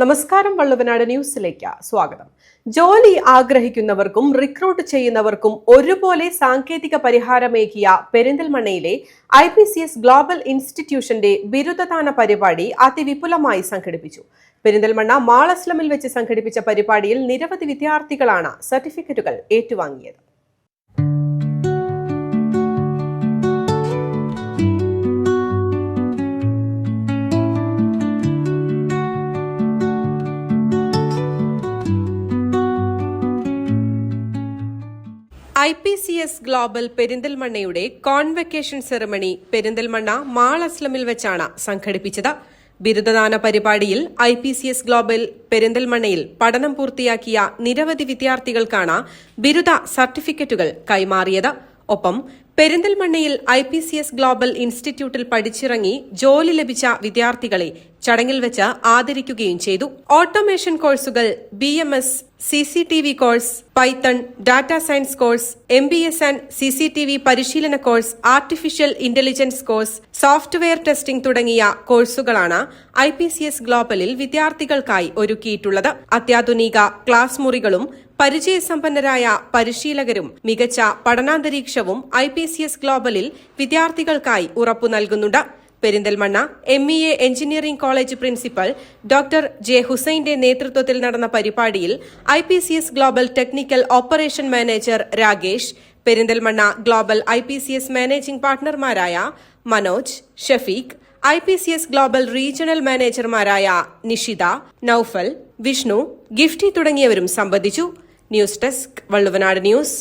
നമസ്കാരം വള്ളുവനാട് ന്യൂസിലേക്ക് സ്വാഗതം. ജോലി ആഗ്രഹിക്കുന്നവർക്കും റിക്രൂട്ട് ചെയ്യുന്നവർക്കും ഒരുപോലെ സാങ്കേതിക പരിഹാരമേകിയ പെരിന്തൽമണ്ണയിലെ I P C S global ഇൻസ്റ്റിറ്റ്യൂഷന്റെ ബിരുദദാന പരിപാടി അതിവിപുലമായി സംഘടിപ്പിച്ചു. പെരിന്തൽമണ്ണ മാളസ്ലമിൽ വെച്ച് സംഘടിപ്പിച്ച പരിപാടിയിൽ നിരവധി വിദ്യാർത്ഥികളാണ് സർട്ടിഫിക്കറ്റുകൾ ഏറ്റുവാങ്ങിയത്. I P C S global പെരിന്തൽമണ്ണയുടെ convocation ceremony Perinthalmanna mall അസ്ലമിൽ വെച്ചാണ് സംഘടിപ്പിച്ചത്. ബിരുദദാന പരിപാടിയിൽ I P C S global പെരിന്തൽമണ്ണയിൽ പഠനം പൂർത്തിയാക്കിയ നിരവധി വിദ്യാർത്ഥികൾക്കാണ് ബിരുദ സർട്ടിഫിക്കറ്റുകൾ കൈമാറിയത്. ഒപ്പം പെരിന്തൽമണ്ണയിൽ I P C S global ഇൻസ്റ്റിറ്റ്യൂട്ടിൽ പഠിച്ചിറങ്ങി ജോലി ലഭിച്ച വിദ്യാർത്ഥികളെ ചടങ്ങിൽ വെച്ച് ആദരിക്കുകയും ചെയ്തു. ഓട്ടോമേഷൻ കോഴ്സുകൾ B M S C C T V course python data science course M B S and C C T V പരിശീലന course artificial intelligence course software testing തുടങ്ങിയ കോഴ്സുകളാണ് ഐ പി സി എസ് ഗ്ലോബലിൽ വിദ്യാർത്ഥികൾക്കായി ഒരുക്കിയിട്ടുള്ളത്. അത്യാധുനിക class മുറികളും പരിചയസമ്പന്നരായ പരിശീലകരും മികച്ച പഠനാന്തരീക്ഷവും ഐ പി സി എസ് ഗ്ലോബലിൽ വിദ്യാർത്ഥികൾക്കായി ഉറപ്പു നൽകുന്നുണ്ട്. Perinthalmanna M E A engineering college principal doctor J ഹുസൈന്റെ നേതൃത്വത്തിൽ നടന്ന പരിപാടിയിൽ I P C S global technical operation manager Rakesh Perinthalmanna global I P C S managing പാർട്ണർമാരായ Manoj Shafeeq I P C S global regional മാനേജർമാരായ Nishitha Noufal Vishnu Gifty തുടങ്ങിയവരും സംബന്ധിച്ചു. News desk Valluvanad news.